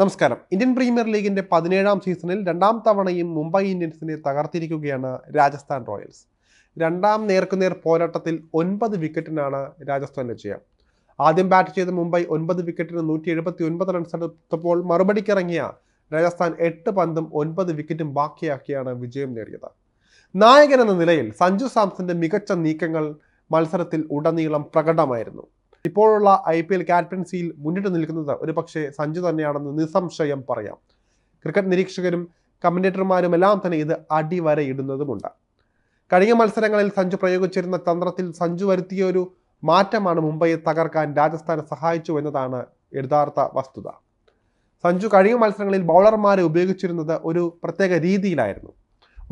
നമസ്കാരം. Indian premier ലീഗിന്റെ പതിനേഴാം സീസണിൽ രണ്ടാം തവണയും മുംബൈ ഇന്ത്യൻസിനെ തകർത്തിരിക്കുകയാണ് രാജസ്ഥാൻ റോയൽസ്. രണ്ടാം നേർക്കുനേർ പോരാട്ടത്തിൽ ഒൻപത് വിക്കറ്റിനാണ് രാജസ്ഥാൻ ജയം ആദ്യം ബാറ്റ് ചെയ്ത മുംബൈ ഒൻപത് വിക്കറ്റിന് നൂറ്റി എഴുപത്തി ഒൻപത് റൺസ് എടുത്തപ്പോൾ മറുപടിക്കിറങ്ങിയ രാജസ്ഥാൻ എട്ട് പന്തും ഒൻപത് വിക്കറ്റും ബാക്കിയാക്കിയാണ് വിജയം നേടിയത്. നായകൻ എന്ന നിലയിൽ സഞ്ജു സാംസന്റെ മികച്ച നീക്കങ്ങൾ മത്സരത്തിൽ ഉടനീളം പ്രകടമായിരുന്നു. ഇപ്പോഴുള്ള ഐ പി എൽ ക്യാപ്റ്റൻസിയിൽ മുന്നിട്ട് നിൽക്കുന്നത് ഒരു പക്ഷേ സഞ്ജു തന്നെയാണെന്ന് നിസ്സംശയം പറയാം. ക്രിക്കറ്റ് നിരീക്ഷകരും കമന്റേറ്റർമാരും എല്ലാം തന്നെ ഇത് അടിവരയിടുന്നതുമുണ്ട്. കഴിഞ്ഞ മത്സരങ്ങളിൽ സഞ്ജു പ്രയോഗിച്ചിരുന്ന തന്ത്രത്തിൽ സഞ്ജു വരുത്തിയ ഒരു മാറ്റമാണ് മുംബൈയെ തകർക്കാൻ രാജസ്ഥാനെ സഹായിച്ചു എന്നതാണ് യഥാർത്ഥ വസ്തുത. സഞ്ജു കഴിഞ്ഞ മത്സരങ്ങളിൽ ബൗളർമാരെ ഉപയോഗിച്ചിരുന്നത് ഒരു പ്രത്യേക രീതിയിലായിരുന്നു.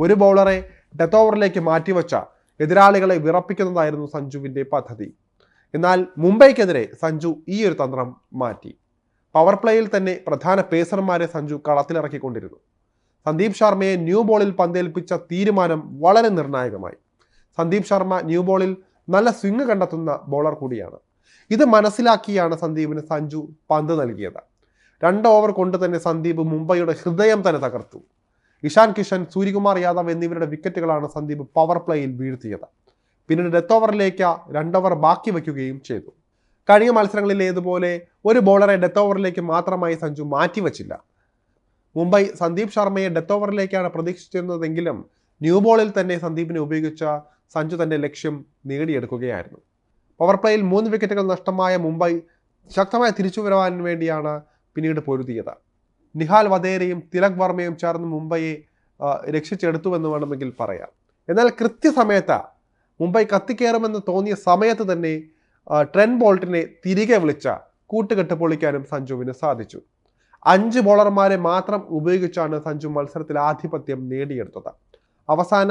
ഒരു ബൗളറെ ഡെത്ത് ഓവറിലേക്ക് മാറ്റിവെച്ച എതിരാളികളെ വിറപ്പിക്കുന്നതായിരുന്നു സഞ്ജുവിന്റെ പദ്ധതി. എന്നാൽ മുംബൈക്കെതിരെ സഞ്ജു ഈ ഒരു തന്ത്രം മാറ്റി. പവർ പ്ലേയിൽ തന്നെ പ്രധാന പേസർമാരെ സഞ്ജു കളത്തിലിറക്കിക്കൊണ്ടിരുന്നു. സന്ദീപ് ശർമ്മയെ ന്യൂ ബോളിൽ പന്തേൽപ്പിച്ച തീരുമാനം വളരെ നിർണായകമായി. സന്ദീപ് ശർമ്മ ന്യൂ ബോളിൽ നല്ല സ്വിങ് കണ്ടെത്തുന്ന ബോളർ കൂടിയാണ്. ഇത് മനസ്സിലാക്കിയാണ് സന്ദീപിന് സഞ്ജു പന്ത് നൽകിയത്. രണ്ട് ഓവർ കൊണ്ട് തന്നെ സന്ദീപ് മുംബൈയുടെ ഹൃദയം തന്നെ തകർത്തു. ഇഷാൻ കിഷൻ സൂര്യകുമാർ യാദവ് എന്നിവരുടെ വിക്കറ്റുകളാണ് സന്ദീപ് പവർ പ്ലേയിൽ വീഴ്ത്തിയത്. പിന്നീട് ഡെത്ത് ഓവറിലേക്ക് രണ്ട് ഓവർ ബാക്കി വയ്ക്കുകയും ചെയ്തു. കഴിഞ്ഞ മത്സരങ്ങളിലേതുപോലെ ഒരു ബോളറെ ഡെത്ത് ഓവറിലേക്ക് മാത്രമായി സഞ്ജു മാറ്റിവച്ചില്ല. മുംബൈ സന്ദീപ് ശർമ്മയെ ഡെത്ത് ഓവറിലേക്കാണ് പ്രതീക്ഷിച്ചിരുന്നതെങ്കിലും ന്യൂ ബോളിൽ തന്നെ സന്ദീപിനെ ഉപയോഗിച്ച സഞ്ജു തന്റെ ലക്ഷ്യം നേടിയെടുക്കുകയായിരുന്നു. പവർ പ്ലേയിൽ മൂന്ന് വിക്കറ്റുകൾ നഷ്ടമായ മുംബൈ ശക്തമായ തിരിച്ചുവരവാൻ വേണ്ടിയാണ് പിന്നീട് പൊരുതിയത്. നിഹാൽ വധേരയും തിലക് വർമ്മയും ചേർന്ന് മുംബൈയെ രക്ഷിച്ചെടുത്തു രക്ഷിച്ചെടുത്തുവെന്ന് വേണമെങ്കിൽ പറയാം. എന്നാൽ കൃത്യസമയത്ത് മുംബൈ കത്തിക്കയറുമെന്ന് തോന്നിയ സമയത്ത് തന്നെ ട്രെൻ ബോൾട്ടിനെ തിരികെ വിളിച്ച കൂട്ടുകെട്ട് പൊളിക്കാനും സഞ്ജുവിന് സാധിച്ചു. അഞ്ച് ബോളർമാരെ മാത്രം ഉപയോഗിച്ചാണ് സഞ്ജു മത്സരത്തിൽ ആധിപത്യം നേടിയെടുത്തത്. അവസാന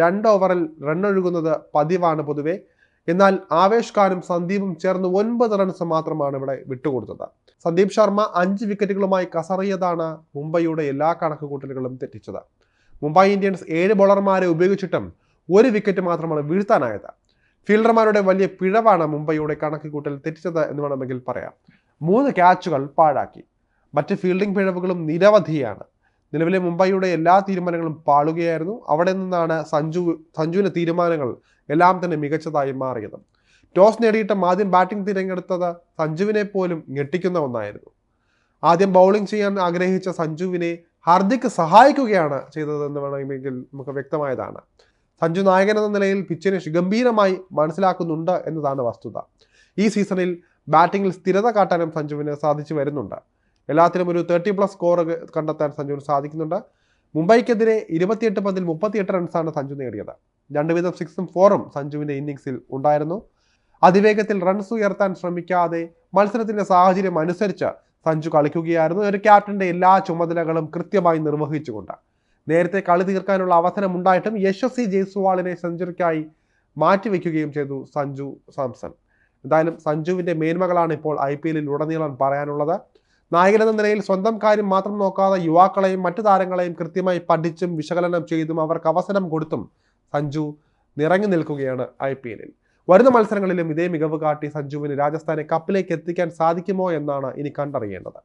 രണ്ട് ഓവറിൽ റണ്ണൊഴുകുന്നത് പതിവാണ് പൊതുവെ. എന്നാൽ ആവേശ് ഖാനും സന്ദീപും ചേർന്ന് ഒൻപത് റൺസ് മാത്രമാണ് ഇവിടെ വിട്ടുകൊടുത്തത്. സന്ദീപ് ശർമ്മ അഞ്ച് വിക്കറ്റുകളുമായി കസറിയതാണ് മുംബൈയുടെ എല്ലാ കണക്കുകൂട്ടലുകളും തെറ്റിച്ചത്. മുംബൈ ഇന്ത്യൻസ് ഏഴ് ബോളർമാരെ ഉപയോഗിച്ചിട്ടും ഒരു വിക്കറ്റ് മാത്രമാണ് വീഴ്ത്താനായത്. ഫീൽഡർമാരുടെ വലിയ പിഴവാണ് മുംബൈയുടെ കണക്കുകൂട്ടൽ തെറ്റിച്ചത് എന്ന് വേണമെങ്കിൽ പറയാം. മൂന്ന് ക്യാച്ചുകൾ പാഴാക്കി. മറ്റ് ഫീൽഡിംഗ് പിഴവുകളും നിരവധിയാണ്. നിലവിലെ മുംബൈയുടെ എല്ലാ തീരുമാനങ്ങളും പാളുകയായിരുന്നു. അവിടെ നിന്നാണ് സഞ്ജു സഞ്ജുവിന്റെ തീരുമാനങ്ങൾ എല്ലാം തന്നെ മികച്ചതായി മാറിയത്. ടോസ് നേടിയിട്ടും ആദ്യം ബാറ്റിംഗ് തിരഞ്ഞെടുത്തത് സഞ്ജുവിനെ പോലും ഞെട്ടിക്കുന്ന ഒന്നായിരുന്നു. ആദ്യം ബൗളിംഗ് ചെയ്യാൻ ആഗ്രഹിച്ച സഞ്ജുവിനെ ഹാർദിക് സഹായിക്കുകയാണ് ചെയ്തതെന്ന് വേണമെങ്കിൽ നമുക്ക് വ്യക്തമായതാണ്. സഞ്ജു നായകൻ എന്ന നിലയിൽ പിച്ചിനെ ഗംഭീരമായി മനസ്സിലാക്കുന്നുണ്ട് എന്നതാണ് വസ്തുത. ഈ സീസണിൽ ബാറ്റിംഗിൽ സ്ഥിരത കാട്ടാനും സഞ്ജുവിന് സാധിച്ചു വരുന്നുണ്ട്. എല്ലാത്തിനും ഒരു തേർട്ടി പ്ലസ് സ്കോർ കണ്ടെത്താൻ സഞ്ജുവിന് സാധിക്കുന്നുണ്ട്. മുംബൈക്കെതിരെ ഇരുപത്തിയെട്ട് പന്തിൽ മുപ്പത്തിയെട്ട് റൺസാണ് സഞ്ജു നേടിയത്. രണ്ട് വീതം സിക്സും ഫോറും സഞ്ജുവിന്റെ ഇന്നിങ്സിൽ ഉണ്ടായിരുന്നു. അതിവേഗത്തിൽ റൺസ് ഉയർത്താൻ ശ്രമിക്കാതെ മത്സരത്തിന്റെ സാഹചര്യം അനുസരിച്ച് സഞ്ജു കളിക്കുകയായിരുന്നു. ഒരു ക്യാപ്റ്റന്റെ എല്ലാ ചുമതലകളും കൃത്യമായി നിർവഹിച്ചുകൊണ്ട് നേരത്തെ കളി തീർക്കാനുള്ള അവസരം ഉണ്ടായിട്ടും യശസ്വി ജയ്സ്വാളിനെ സെഞ്ചുറിക്കായി മാറ്റിവെക്കുകയും ചെയ്തു സഞ്ജു സാംസൺ. എന്തായാലും സഞ്ജുവിന്റെ മേന്മകളാണ് ഇപ്പോൾ ഐ പി എല്ലിൽ ഉടനീളം പറയാനുള്ളത്. നായകനെന്ന നിലയിൽ സ്വന്തം കാര്യം മാത്രം നോക്കാതെ യുവാക്കളെയും മറ്റു താരങ്ങളെയും കൃത്യമായി പഠിച്ചും വിശകലനം ചെയ്തും അവർക്ക് അവസരം കൊടുത്തും സഞ്ജു നിറങ്ങി നിൽക്കുകയാണ് ഐ പി എല്ലിൽ. വരുന്ന മത്സരങ്ങളിലും ഇതേ മികവ് കാട്ടി സഞ്ജുവിന് രാജസ്ഥാനെ കപ്പിലേക്ക് എത്തിക്കാൻ സാധിക്കുമോ എന്നാണ് ഇനി കണ്ടറിയേണ്ടത്.